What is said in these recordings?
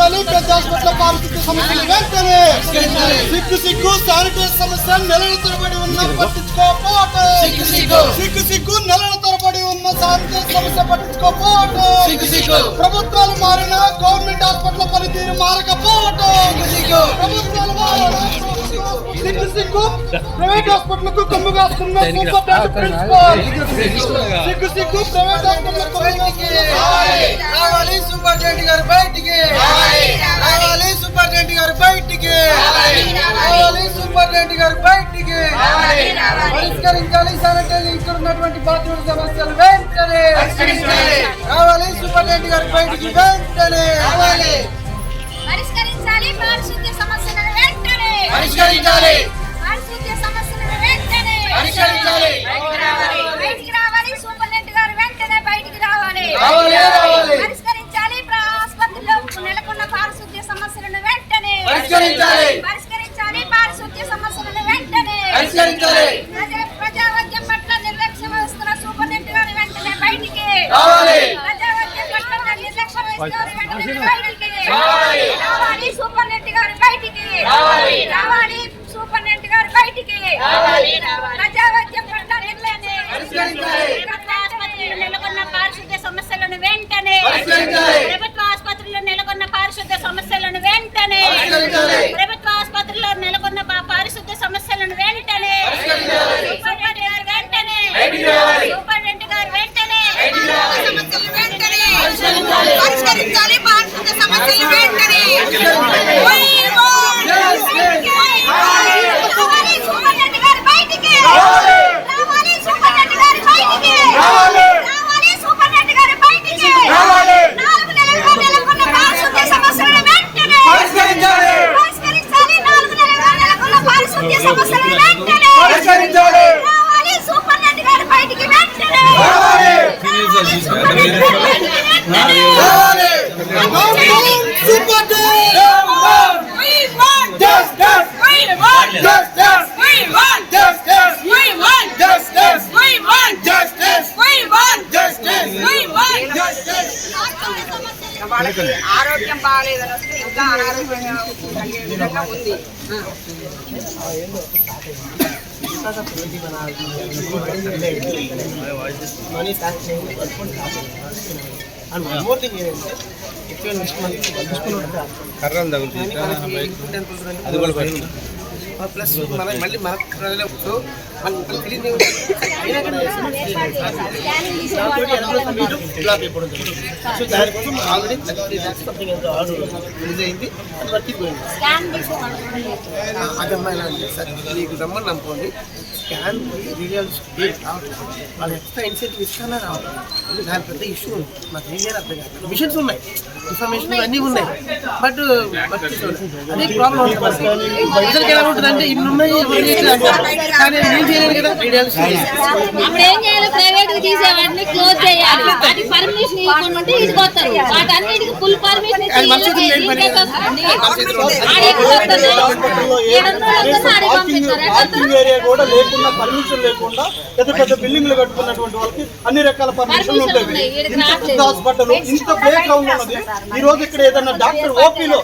పరిష్కరించాలి పెద్ద హాస్పిటల్ పారిశుద్ధ్య సమస్యలు వెంటనే సిగ్గు సిగ్గు శానిటైజ్ సమస్య నెలల తరబడి ఉన్న పట్టించుకోకపోవటం సిగ్గు సిగ్గు. నెలల తరబడి ఉన్న సమస్య ప్రభుత్వాలు మారిన గవర్నమెంట్ హాస్పిటల్ పనితీరు మారకపోవటం ప్రభుత్వాలు మారిన సిగ్గు సిగ్గు. ప్రైవేట్ హాస్పిటల్కు కొమ్ము కాస్తున్న సూపర్ ప్రిన్సిపల్. సిగ్గు సిగ్గు. ప్రైవేట్ హాస్పిటల్ కొమ్ము కాస్తున్న రావాలి. సూపరింటెండెంట్ గారు బయటికి. రావాలి. సూపరింటెండెంట్ గారు బయటికి. రావాలి. సూపరింటెండెంట్ గారు బయటికి. పరిష్కరించాలి. శానిటైజర్ ఇక్కడ ఉన్నటువంటి బాత్రూమ్ సమస్యలు వెంటనే రావాలి. సూపరింటెండెంట్ గారు బయటికి వెంటనే రావాలి. పరిష్కరించాలి. పారిశుద్ధ్య సమస్యలను వెంటనే. పరిష్కరించాలి. పారిశుద్ధ్య సమస్యలను వెంటనే. పరిష్కరించాలి. బయటికి రావాలి. సూపరింటెండెంట్ గారు వెంటనే బయటికి రావాలి. రావాలి, రావాలి. పరిష్కరించాలి. ప్ర- ఆసుపత్రిలో నెలకొన్న పారిశుద్ధ్య సమస్యలను వెంటనే పరిష్కరించాలి. ప్రజా ప్రజావైద్యం పట్ల నిర్లక్ష్యం వస్తున్న సూపరింటెండెంట్ గారు వెంటనే బయటికి రావాలి. ప్రజావైద్యం పట్ల నిర్లక్ష్యం వస్తున్న వెంటనే బయటికి రావాలి. రావాలి సూపరింటెండెంట్ గారు బయటికి రావాలి. రావాలి సూపరింటెండెంట్ గారు బయటికి రావాలి. ప్రజావైద్యం పట్ల నిర్లక్ష్యం పరిష్కరించాలి. ప్రభుత్వ ఆసుపత్రిలో నెలకొన్న పారిశుద్ధ్య సమస్యలను వెంటనే పరిష్కరించాలి. ప్రభుత్వ ఆసుపత్రిలో నెలకొన్న పారిశుద్ధ్య సమస్యలను వెంటనే పరిష్కరించాలి. ప్రభుత్వ ఆసుపత్రిలో నెలకొన్న పా- పారిశుద్ధ్య సమస్యలను వెంటనే పరిష్కరించాలి. సూపరింటెండెంట్ గారు వెంటనే బయటికి రావాలి. సూపరింటెండెంట్ గారు వెంటనే బయటికి రావాలి. సమస్యలు వెంటనే పరిష్కరించాలి. పారిశుద్ధ్య సమస్యలు వెంటనే పరిష్కరించాలి. We want Yes, yes. రావాలి. రావాలి సూపరింటెండెంట్ గారు బయటికి రావాలి. రావాలి సూపరింటెండెంట్ గారు బయటికి రావాలి. రావాలి సూపరింటెండెంట్ గారు బయటికి రావాలి. నాలుగు నెలలుగా నెలకొన్న పారిశుద్ధ్య సమస్యలను వెంటనే పరిష్కరించాలి. పరిష్కరించాలి నాలుగు నెలలుగా నెలకొన్న పారిశుద్ధ్య సమస్యలను వెంటనే పరిష్కరించాలి. రావాలి సూపరింటెండెంట్ గారు బయటికి వెంటనే రావాలి. రావాలి సూపరింటెండెంట్ గారు బయటికి వెంటనే రావాలి. We want Justice. We want Justice. We want Justice. We want Justice. We want Justice. We want Justice. We want Justice. వాళ్ళకి ఆరోగ్యం బాగాలేదని వస్తే ఇంకా అనారోగ్యంగా కలిగే విధంగా ఉంది కర్రలు తగులుతాయి. అది కూడా ప్లస్ మన మళ్ళీ మన ప్రజలకు దానికోసం already thirty lakhs something order release అయింది అది వర్క్ పోయింది సార్ మీకు రమ్మని నమ్ముకోండి స్కాన్ రీడియల్స్ వాళ్ళు ఎక్స్ట్రా ఇన్సెంటివ్ ఇస్తానే రావాలి దాని పెద్ద ఇష్యూ ఉంది మాకు ఏం చేయాలి అర్థం కాదు మిషన్స్ ఉన్నాయి ఇన్ఫర్మేషన్ అన్నీ ఉన్నాయి బట్ అదే ప్రాబ్లం ప్రజలకు ఎలా ఉంటుంది అంటే ఇన్ని ఉన్నాయి కానీ నేను చేయలేను కదా రీడియల్స్ అప్పుడు ఏం చేయాలి? ప్రైవేట్గా తీసే వాటిని క్లోజ్ చేయాలి. వాటికి పర్మిషన్ ఇవ్వకుంటే ఇదిగొస్తారు వాటన్నిటికి ఫుల్ పర్మిషన్ అది మన చేతుల్లో లేని పని. పార్కింగ్ ఏరియా కూడా లేకుండా పర్మిషన్ లేకుండా పెద్ద పెద్ద బిల్డింగ్లు కట్టుకున్నటువంటి వాళ్ళకి అన్ని రకాల పర్మిషన్లు ఉంటాయి. ఇంత. హాస్పిటల్ ఇంత ప్లే గ్రౌండ్ ఉన్నది. ఈ రోజు ఇక్కడ ఏదైనా డాక్టర్ ఓపీలో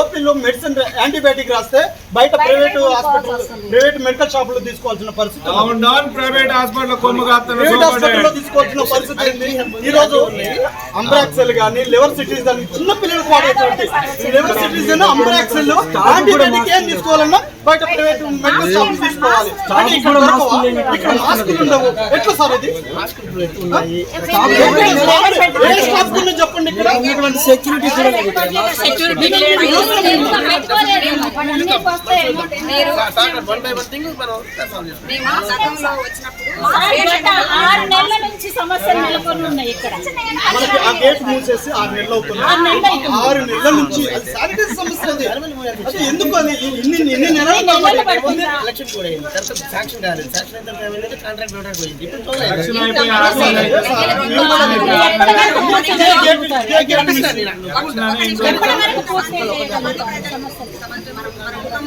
ఓపీలో మెడిసిన్ యాంటీబయాటిక్ రాస్తే బయట ప్రైవేట్ హాస్పిటల్ ప్రైవేట్ మెడికల్ షాపులో తీసుకోవాల్సిన పరిస్థితి నాన్ ప్రైవేట్ హాస్పిటల్ హాస్పిటల్లో తీసుకోవాల్సిన పరిస్థితి ఏంది? ఈ రోజు అంబ్రాక్సెల్ గానీ లివర్ సిటీస్ కానీ చిన్న పిల్లలకు వాడేటువంటి లివర్ సిటీస్ అంబ్రాక్సెల్ యాంటీబయాటిక్ ఏం తీసుకోవాలన్నా బయట ప్రైవేట్ మెడికల్ షాప్ తీసుకోవాలి అంటే ఇక్కడ దొరకవా? ఇక్కడ మాస్కులు ఉండవు ఎట్లా సార్ ఇది ఏ స్టాఫ్ గురించి చెప్పండి ఇక్కడ సెక్యూరిటీ ఆరు నెలల నుంచి సమస్యలు నెలకొని ఉన్నాయి ఇక్కడ మనకి ఆ గేట్ మూసేసి ఆరు నెలలు అవుతుంది ఆరు నెలల నుంచి అది శానిటైజ్ సమస్య అది అది ఎందుకు అది ఇన్ని ఇన్ని నెలల ఎలక్షన్ కూడా అయింది తర్వాత శాంక్షన్ కాలేదు శాంక్షన్ అయిన తర్వాత ఏమైందంటే కాంట్రాక్ట్ ఇవ్వడానికి పోయింది ఇప్పుడు చూడలేదు. మా మామూలు డిస్కషన్ హాస్పిటల్ డిస్కషన్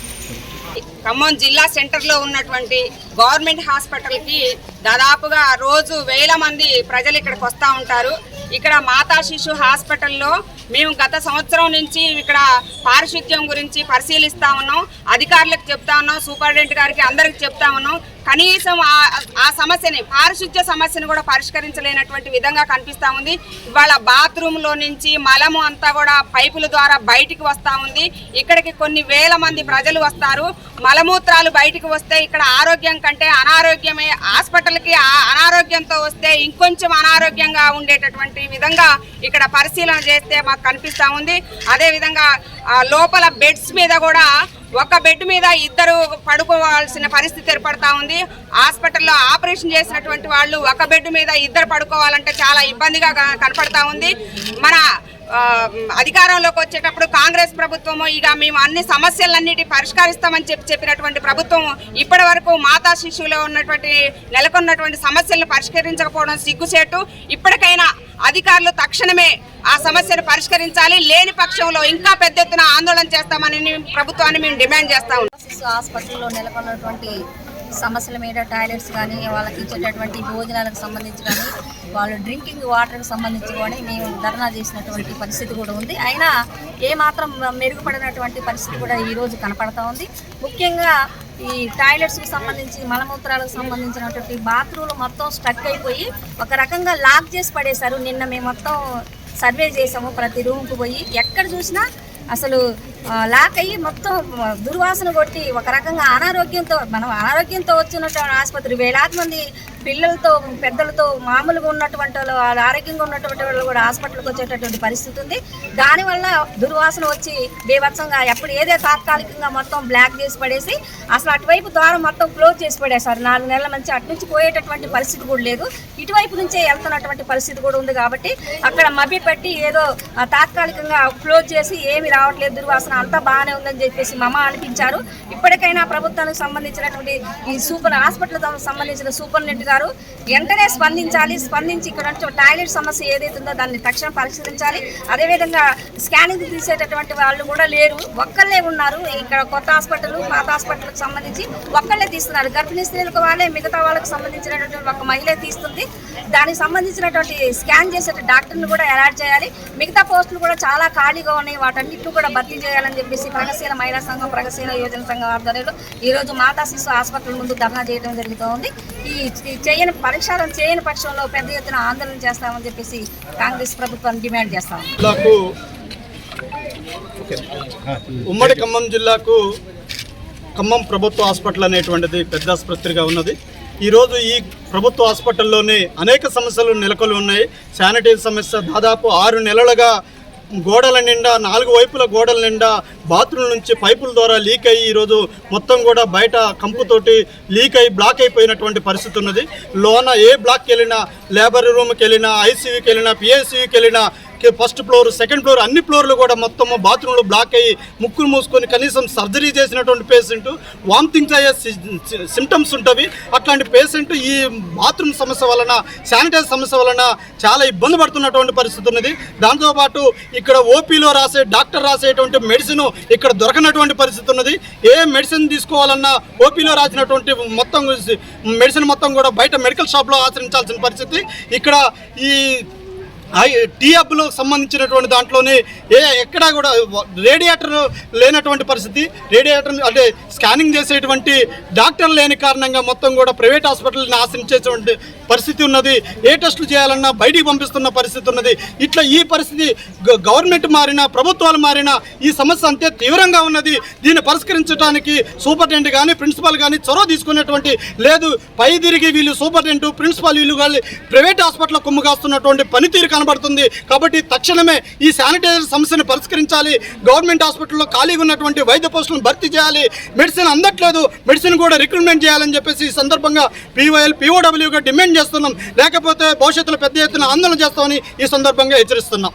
ఖమ్మం జిల్లా సెంటర్లో ఉన్నటువంటి గవర్నమెంట్ హాస్పిటల్కి దాదాపుగా రోజు వేల మంది ప్రజలు ఇక్కడికి వస్తూ ఉంటారు. ఇక్కడ మాతా శిశు హాస్పిటల్లో మేము గత సంవత్సరం నుంచి ఇక్కడ పారిశుద్ధ్యం గురించి పరిశీలిస్తా ఉన్నాం. అధికారులకు చెప్తా ఉన్నాం. సూపరింటెండెంట్ గారికి అందరికి చెప్తా ఉన్నాం. కనీసం ఆ- ఆ సమస్యని పారిశుద్ధ్య సమస్యను కూడా పరిష్కరించలేనటువంటి విధంగా కనిపిస్తూ ఉంది. ఇవాళ బాత్రూంలో నుంచి మలము అంతా కూడా పైపుల ద్వారా బయటికి వస్తూ ఉంది. ఇక్కడికి కొన్ని వేల మంది ప్రజలు వస్తారు. మలమూత్రాలు బయటికి వస్తే ఇక్కడ ఆరోగ్యం కంటే అనారోగ్యమే హాస్పిటల్కి అనారోగ్యంతో వస్తే ఇంకొంచెం అనారోగ్యంగా ఉండేటటువంటి విధంగా ఇక్కడ పరిశీలన చేస్తే మాకు కనిపిస్తూ ఉంది. అదే విధంగా లోపల బెడ్స్ మీద కూడా ఒక బెడ్ మీద ఇద్దరు పడుకోవాల్సిన పరిస్థితి ఏర్పడతా ఉంది. హాస్పిటల్లో ఆపరేషన్ చేసినటువంటి వాళ్ళు ఒక బెడ్ మీద ఇద్దరు పడుకోవాలంటే చాలా ఇబ్బందిగా కనపడతా ఉంది. మన అధికారంలోకి వచ్చేటప్పుడు కాంగ్రెస్ ప్రభుత్వము ఇక మేము అన్ని సమస్యలన్నిటి పరిష్కరిస్తామని చెప్పి చెప్పినటువంటి ప్రభుత్వం ఇప్పటి వరకు మాతా శిశువులో ఉన్నటువంటి నెలకొన్నటువంటి సమస్యలను పరిష్కరించకపోవడం సిగ్గుచేటు. ఇప్పటికైనా అధికారులు తక్షణమే ఆ సమస్యను పరిష్కరించాలి. లేని పక్షంలో ఇంకా పెద్ద ఎత్తున ఆందోళన చేస్తామని ప్రభుత్వాన్ని మేము డిమాండ్ చేస్తా ఉన్నాం. హాస్పిటల్లో నెలకొన్నటువంటి సమస్యల మీద టాయిలెట్స్ కానీ వాళ్ళకి ఇచ్చేటటువంటి భోజనాలకు సంబంధించి కానీ వాళ్ళు డ్రింకింగ్ వాటర్కి సంబంధించి కానీ మేము ధర్నా చేసినటువంటి పరిస్థితి కూడా ఉంది. అయినా ఏమాత్రం మెరుగుపడినటువంటి పరిస్థితి కూడా ఈరోజు కనపడతా ఉంది. ముఖ్యంగా ఈ టాయిలెట్స్కి సంబంధించి మలమూత్రాలకు సంబంధించినటువంటి బాత్రూమ్లు మొత్తం స్టక్ అయిపోయి ఒక రకంగా లాక్ చేసి పడేశారు. నిన్న మేము మొత్తం సర్వే చేసాము ప్రతి రూమ్కి పోయి. ఎక్కడ చూసినా అసలు లాక్ అయ్యి మొత్తం దుర్వాసన కొట్టి ఒక రకంగా అనారోగ్యంతో మనం అనారోగ్యంతో వచ్చినటువంటి ఆసుపత్రి వేలాది మంది పిల్లలతో పెద్దలతో మామూలుగా ఉన్నటువంటి వాళ్ళు వాళ్ళు ఆరోగ్యంగా ఉన్నటువంటి వాళ్ళు కూడా హాస్పిటల్కి వచ్చేటటువంటి పరిస్థితి ఉంది. దానివల్ల దుర్వాసన వచ్చి బీభత్సంగా ఎప్పుడు ఏదే తాత్కాలికంగా మొత్తం బ్లాక్ చేసి పడేసి అసలు అటువైపు ద్వారం మొత్తం క్లోజ్ చేసి పడేశారు. నాలుగు నెలల నుంచి అటు నుంచి పోయేటటువంటి పరిస్థితి కూడా లేదు. ఇటువైపు నుంచే వెళ్తున్నటువంటి పరిస్థితి కూడా ఉంది కాబట్టి అక్కడ మభ్య పెట్టి ఏదో తాత్కాలికంగా క్లోజ్ చేసి ఏమి రావట్లేదు దుర్వాసన అంతా బాగానే ఉందని చెప్పేసి మమ అనిపించారు. ఇప్పటికైనా ప్రభుత్వానికి సంబంధించినటువంటి ఈ సూపర్ హాస్పిటల్ సంబంధించిన సూపరింటెండెంట్ గారు వెంటనే స్పందించాలి. స్పందించి ఇక్కడ నుంచి టాయిలెట్ సమస్య ఏదైతే ఉందో దాన్ని తక్షణం పరిశీలించాలి. అదేవిధంగా స్కానింగ్ తీసేటటువంటి వాళ్ళు కూడా లేరు. ఒక్కళ్ళే ఉన్నారు. ఇక్కడ కొత్త హాస్పిటల్ పాత హాస్పిటల్కి సంబంధించి ఒక్కళ్ళే తీస్తున్నారు. గర్భిణీ స్త్రీలకు వాళ్ళే మిగతా వాళ్ళకి సంబంధించినటువంటి ఒక మహిళ తీస్తుంది. దానికి సంబంధించినటువంటి స్కాన్ చేసే డాక్టర్ని కూడా అలాట్ చేయాలి. మిగతా పోస్టులు కూడా చాలా ఖాళీగా ఉన్నాయి. వాటన్నిటిని కూడా భర్తీ చేయాలి. చేయాలని చెప్పేసి ప్రగతిశీల మహిళా సంఘం ప్రగతిశీల యోజన సంఘం ఆధ్వర్యంలో ఈరోజు మాతా శిశు ఆసుపత్రుల ముందు ధర్నా చేయడం జరుగుతోంది. ఈ ఈ చేయని పరీక్షలు చేయని పక్షంలో పెద్ద ఎత్తున ఆందోళన చేస్తామని చెప్పేసి కాంగ్రెస్ ప్రభుత్వాన్ని డిమాండ్ చేస్తాము ఉమ్మడి ఖమ్మం జిల్లాకు ఖమ్మం ప్రభుత్వ హాస్పిటల్ అనేటువంటిది పెద్ద ఆసుపత్రిగా ఉన్నది. ఈరోజు ఈ ప్రభుత్వ హాస్పిటల్లోనే అనేక సమస్యలు నెలకొని ఉన్నాయి. శానిటైజ్ సమస్య దాదాపు ఆరు నెలలుగా గోడల నిండా నాలుగు వైపుల గోడల నిండా బాత్రూమ్ నుంచి పైపుల ద్వారా లీక్ అయ్యి ఈరోజు మొత్తం కూడా బయట కంపుతోటి లీక్ అయ్యి బ్లాక్ అయిపోయినటువంటి పరిస్థితి ఉన్నది. లోన ఏ బ్లాక్కి వెళ్ళినా లేబర్ రూమ్కి వెళ్ళినా ఐసీయూకి వెళ్ళినా పిఎస్సీకి వెళ్ళినా ఫస్ట్ ఫ్లోర్ సెకండ్ ఫ్లోర్ అన్ని ఫ్లోర్లు కూడా మొత్తం బాత్రూంలో బ్లాక్ అయ్యి ముక్కులు మూసుకొని కనీసం సర్జరీ చేసినటువంటి పేషెంట్ వామిటింగ్స్ అయ్యే సిమ్టమ్స్ ఉంటవి. అట్లాంటి పేషెంట్ ఈ బాత్రూమ్ సమస్య వలన శానిటైజ్ సమస్య వలన చాలా ఇబ్బంది పడుతున్నటువంటి పరిస్థితి ఉన్నది. దాంతోపాటు ఇక్కడ ఓపీలో రాసే డాక్టర్ రాసేటువంటి మెడిసిన్ ఇక్కడ దొరకనటువంటి పరిస్థితి ఉన్నది. ఏ మెడిసిన్ తీసుకోవాలన్నా ఓపీలో రాసినటువంటి మొత్తం మెడిసిన్ మొత్తం కూడా బయట మెడికల్ షాప్లో ఆచరించాల్సిన పరిస్థితి. ఇక్కడ ఈ టీ సంబంధించినటువంటి దాంట్లోనే ఏ ఎక్కడా కూడా రేడియేటర్ లేనటువంటి పరిస్థితి. రేడియేటర్ అంటే స్కానింగ్ చేసేటువంటి డాక్టర్ లేని కారణంగా మొత్తం కూడా ప్రైవేట్ హాస్పిటల్ని ఆశ్రయించేటువంటి పరిస్థితి ఉన్నది. ఏ టెస్టులు చేయాలన్నా బయటికి పంపిస్తున్న పరిస్థితి ఉన్నది. ఇట్లా ఈ పరిస్థితి గ- గవర్నమెంట్ మారినా ప్రభుత్వాలు మారినా ఈ సమస్య అంతే తీవ్రంగా ఉన్నది. దీన్ని పరిష్కరించడానికి సూపరింటెండెంట్ కానీ ప్రిన్సిపాల్ కానీ చొరవ తీసుకునేటువంటి లేదు. పై తిరిగి వీళ్ళు సూపరింటెండెంట్ ప్రిన్సిపాల్ వీళ్ళు కానీ ప్రైవేట్ హాస్పిటల్ కొమ్ము కాస్తున్నటువంటి పనితీరు కనబడుతుంది. కాబట్టి తక్షణమే ఈ శానిటైజర్ సమస్యను పరిష్కరించాలి. గవర్నమెంట్ హాస్పిటల్లో ఖాళీగా ఉన్నటువంటి వైద్య పోస్టులను భర్తీ చేయాలి. మెడిసిన్ అందట్లేదు. మెడిసిన్ కూడా రిక్రూట్మెంట్ చేయాలని చెప్పేసి ఈ సందర్భంగా పీవైఎల్ పీఓడబ్ల్యూగా డిమాండ్ చేస్తున్నాం. లేకపోతే భవిష్యత్తులో పెద్ద ఎత్తున ఆందోళన చేస్తామని ఈ సందర్భంగా హెచ్చరిస్తున్నాం.